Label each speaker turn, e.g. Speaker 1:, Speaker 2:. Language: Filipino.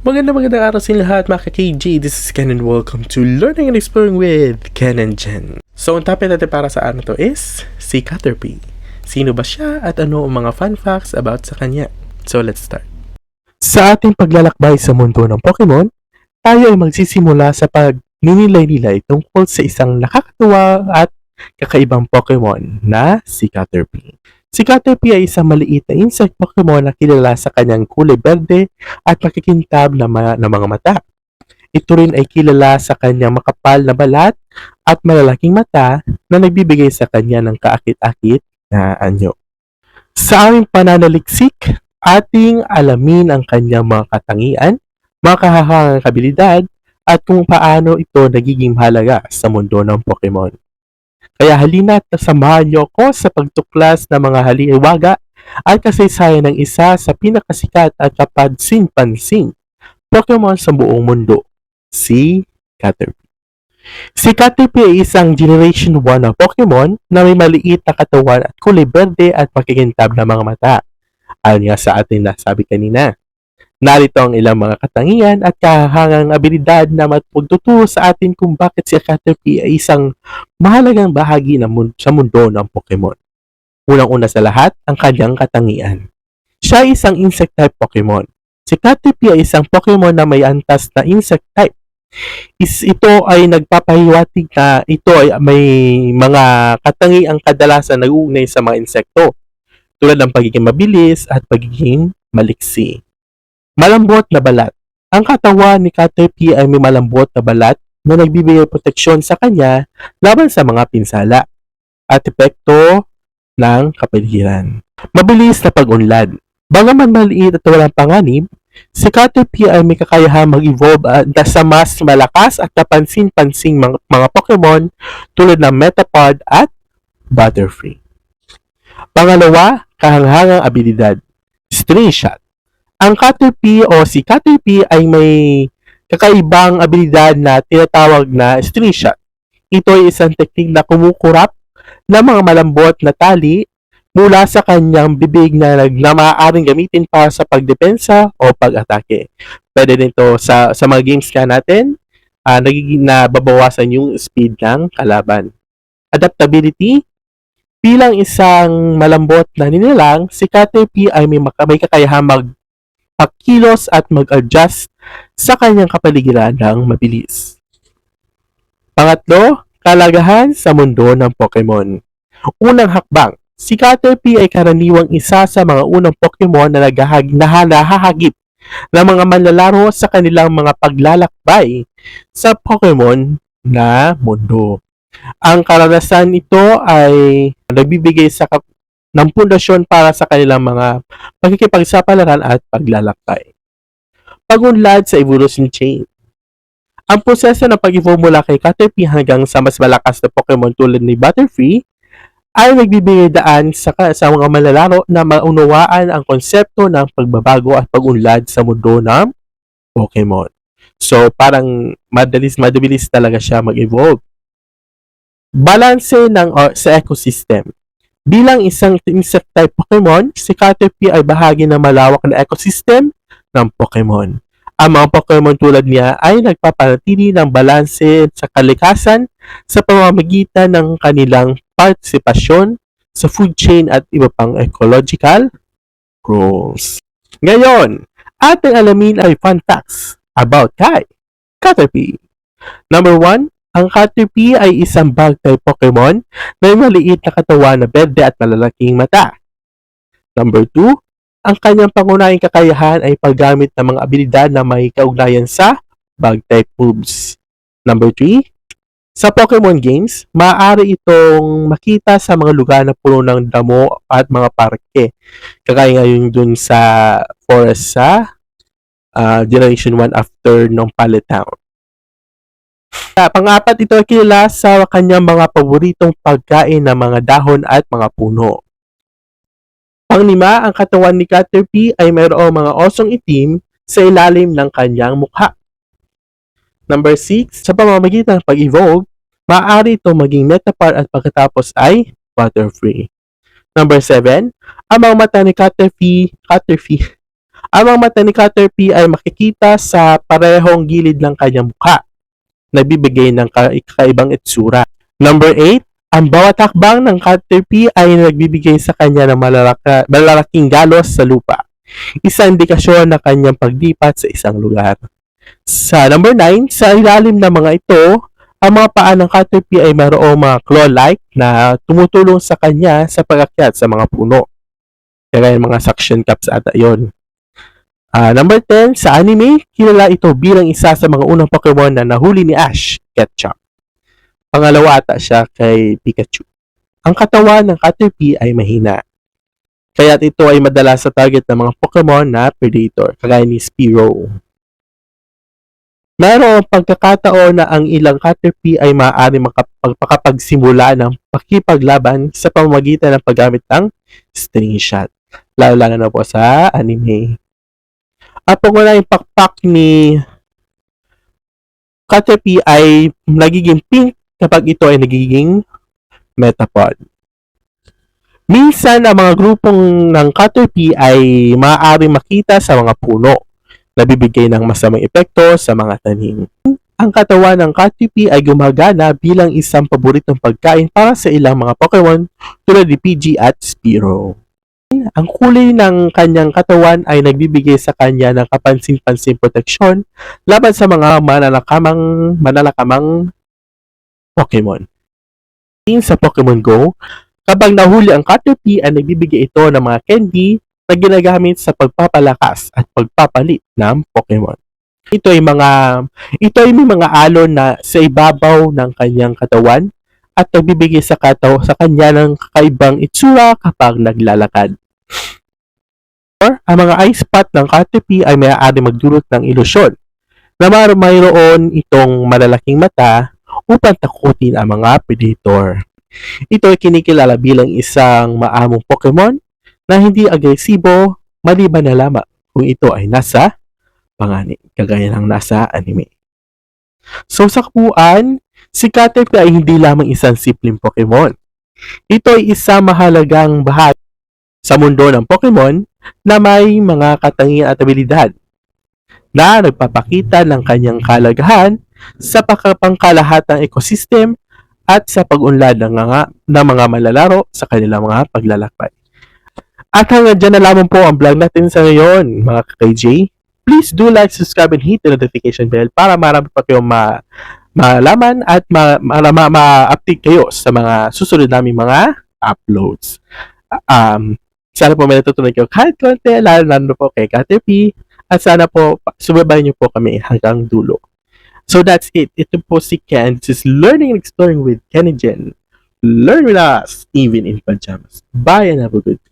Speaker 1: Maganda magandang araw sa lahat mga ka-KG. This is Ken and welcome to Learning and Exploring with Ken and Jen. So, ang topic natin para sa araw to is si Caterpie. Sino ba siya at ano ang mga fun facts about sa kanya? So, let's start. Sa ating paglalakbay sa mundo ng Pokemon, tayo ay magsisimula sa pagninilay-nilay tungkol sa isang nakakatuwa at kakaibang Pokemon na si Caterpie. Si Caterpie ay isang maliit na insect Pokemon na kilala sa kanyang kulay berde at makikintab na, ma- na mga mata. Ito rin ay kilala sa kanyang makapal na balat at malalaking mata na nagbibigay sa kanya ng kaakit-akit na anyo. Sa aming pananaliksik, ating alamin ang kanyang mga katangian, mga kahahangang kabilidad, at kung paano ito nagiging mahalaga sa mundo ng Pokemon. Kaya halina't samahan niyo ako sa pagtuklas ng mga haliwaga at kasaysayan ng isa sa pinakasikat at kapansin-pansin Pokemon sa buong mundo, si Caterpie. Si Caterpie ay isang Generation 1 na Pokemon na may maliit na katawan at kulay berde at makikintab na mga mata. Ayon nga sa ating nasabi kanina. Narito ang ilang mga katangian at kahangang abilidad na magtuturo sa atin kung bakit si Caterpie ay isang mahalagang bahagi ng mun- sa mundo ng Pokemon. Unang-una sa lahat, ang kanyang katangian. Siya ay isang insect type Pokemon. Si Caterpie ay isang Pokemon na may antas na insect type. Is, ito ay nagpapahiwatig na ito ay may mga katangiang kadalasan nag-uugnay sa mga insekto tulad ng pagiging mabilis at pagiging maliksi. Malambot na balat. Ang katawan ni Caterpie ay may malambot na balat na nagbibigay proteksyon sa kanya laban sa mga pinsala at epekto ng kapaligiran. Mabilis na pag-unlad. Bagaman maliit at walang panganib, si Caterpie ay may kakayahang mag-evolve at sa mas malakas at kapansin-pansing mga, mga Pokemon tulad ng Metapod at Butterfree. Pangalawa, kahanghangang abilidad. Stray Shot. Ang Caterpie o si Caterpie ay may kakaibang abilidad na tinatawag na Stray Shot. Ito ay isang teknik na kumukurap ng mga malambot na tali mula sa kanyang bibig na, na maaaring gamitin para sa pagdepensa o pag-atake. Pwede nito sa, sa mga games ka natin, ah, nagiging nababawasan yung speed ng kalaban. Adaptability, bilang isang malambot na nilalang, si Caterpie ay may, may kakayahang magpakilos at mag-adjust sa kanyang kapaligiran ng mabilis. Pangatlo, kalagahan sa mundo ng Pokemon. Unang hakbang, si Caterpie ay karaniwang isa sa mga unang Pokemon na naghahag na nahahagip ng mga manlalaro sa kanilang mga paglalakbay sa Pokemon na mundo. Ang karanasan ito ay nagbibigay sa ng pundasyon para sa kanilang mga pagkikipagsapalaran at paglalakbay. Pagunlad sa evolution chain. Ang proseso ng pag-evolve mula kay Caterpie hanggang sa mas malakas na Pokemon tulad ni Butterfree ay nagbibigay daan sa, sa mga malalaro na maunawaan ang konsepto ng pagbabago at pagunlad sa mundo ng Pokemon. So, parang madalis, madabilis talaga siya mag-evolve. Balanse ng or, sa ecosystem. Bilang isang insect type Pokemon, si Caterpie ay bahagi ng malawak na ecosystem ng Pokemon. Ang mga Pokemon tulad niya ay nagpapanatili ng balanse sa kalikasan sa pamamagitan ng kanilang partisipasyon sa food chain at iba pang ecological roles. Ngayon, ating alamin ay fun facts about kay Caterpie. Number 1, ang Caterpie ay isang bug type Pokemon na may maliit na katawan na berde at malalaking mata. Number 2, ang kanyang pangunahing kakayahan ay paggamit ng mga abilidad na may kaugnayan sa bug type moves. Number 3, sa Pokemon games, maaari itong makita sa mga lugar na puno ng damo at mga parke. Kagaya ngayon dun sa forest sa ah, Generation 1 after ng Pallet Ah, pang-apat ito ay kilala sa kanyang mga paboritong pagkain ng mga dahon at mga puno. Panglima, ang katawan ni Caterpie ay mayroong mga osong itim sa ilalim ng kanyang mukha. Number 6, sa pamamagitan ng pag-evolve, maaari itong maging Metapod at pagkatapos ay Butterfree. Number 7, ang mga mata ni Caterpie, Caterpie Ang mga mata ni Caterpie ay makikita sa parehong gilid ng kanyang mukha. Nagbibigay ng ka- kakaibang itsura. Number 8, ang bawat hakbang ng Caterpie ay nagbibigay sa kanya ng malalaka, malalaking galos sa lupa. Isang indikasyon na kanyang paglipat sa isang lugar. Sa number 9, sa ilalim ng mga ito, ang mga paa ng Caterpie ay mayroong mga claw-like na tumutulong sa kanya sa pagakyat sa mga puno. Kaya yung mga suction cups ata yon. Ah, number 10, sa anime, kilala ito bilang isa sa mga unang Pokemon na nahuli ni Ash, Ketchup. Pangalawa ata siya kay Pikachu. Ang katawan ng Caterpie ay mahina. Kaya ito ay madalas sa target ng mga Pokemon na Predator, kagaya ni Spearow. Mayroong pagkakataon na ang ilang Caterpie ay maaari makapag- makapagsimula ng pakipaglaban sa pamamagitan ng paggamit ng string shot. Lalo-lalo na po sa anime. At pangunahing pakpak ni Caterpie ay nagiging pink kapag ito ay nagiging metapod. Minsan, ang mga grupong ng Caterpie ay maaari makita sa mga puno nabibigay ng masamang epekto sa mga tanim. Ang katawan ng Caterpie ay gumagana bilang isang paboritong pagkain para sa ilang mga Pokemon tulad ni Pidgey at Spearow. Ang kulay ng kanyang katawan ay nagbibigay sa kanya ng kapansin-pansin proteksyon laban sa mga manalakamang manalakamang Pokemon. Sa Pokemon Go, kapag nahuli ang Caterpie ay nagbibigay ito ng mga candy na ginagamit sa pagpapalakas at pagpapalit ng Pokemon. Ito ay mga ito ay may mga alon na sa ibabaw ng kanyang katawan at nagbibigay sa kataw sa kanya ng kakaibang itsura kapag naglalakad. Ang mga eye spot ng Caterpie ay maaari magdulot ng ilusyon na mayroon itong malalaking mata upang takutin ang mga predator. Ito ay kinikilala bilang isang maamong Pokemon na hindi agresibo maliban na lamang kung ito ay nasa pangani, kagaya ng nasa anime. So sa kabuuan, si Caterpie ay hindi lamang isang simpleng Pokemon. Ito ay isang mahalagang bahagi sa mundo ng Pokemon na may mga katangian at abilidad na nagpapakita ng kanyang kalagahan sa pangkalahatang ecosystem at sa pag-unlad ng mga, ng mga malalaro sa kanilang mga paglalakbay. At hanggang dyan na lamang po ang vlog natin sa ngayon, mga ka-KJ. Please do like, subscribe, and hit the notification bell para marami pa kayong ma malaman at ma- ma- ma- ma-update kayo sa mga susunod naming mga uploads. Um, sana po may natutunan kayo kahit konti, lalo na po kay Caterpie. At sana po, subaybayan niyo po kami hanggang dulo. So that's it. Ito po si Ken. This is Learning and Exploring with Ken and Jen. Learn with us, even in pajamas. Bye and have a good day.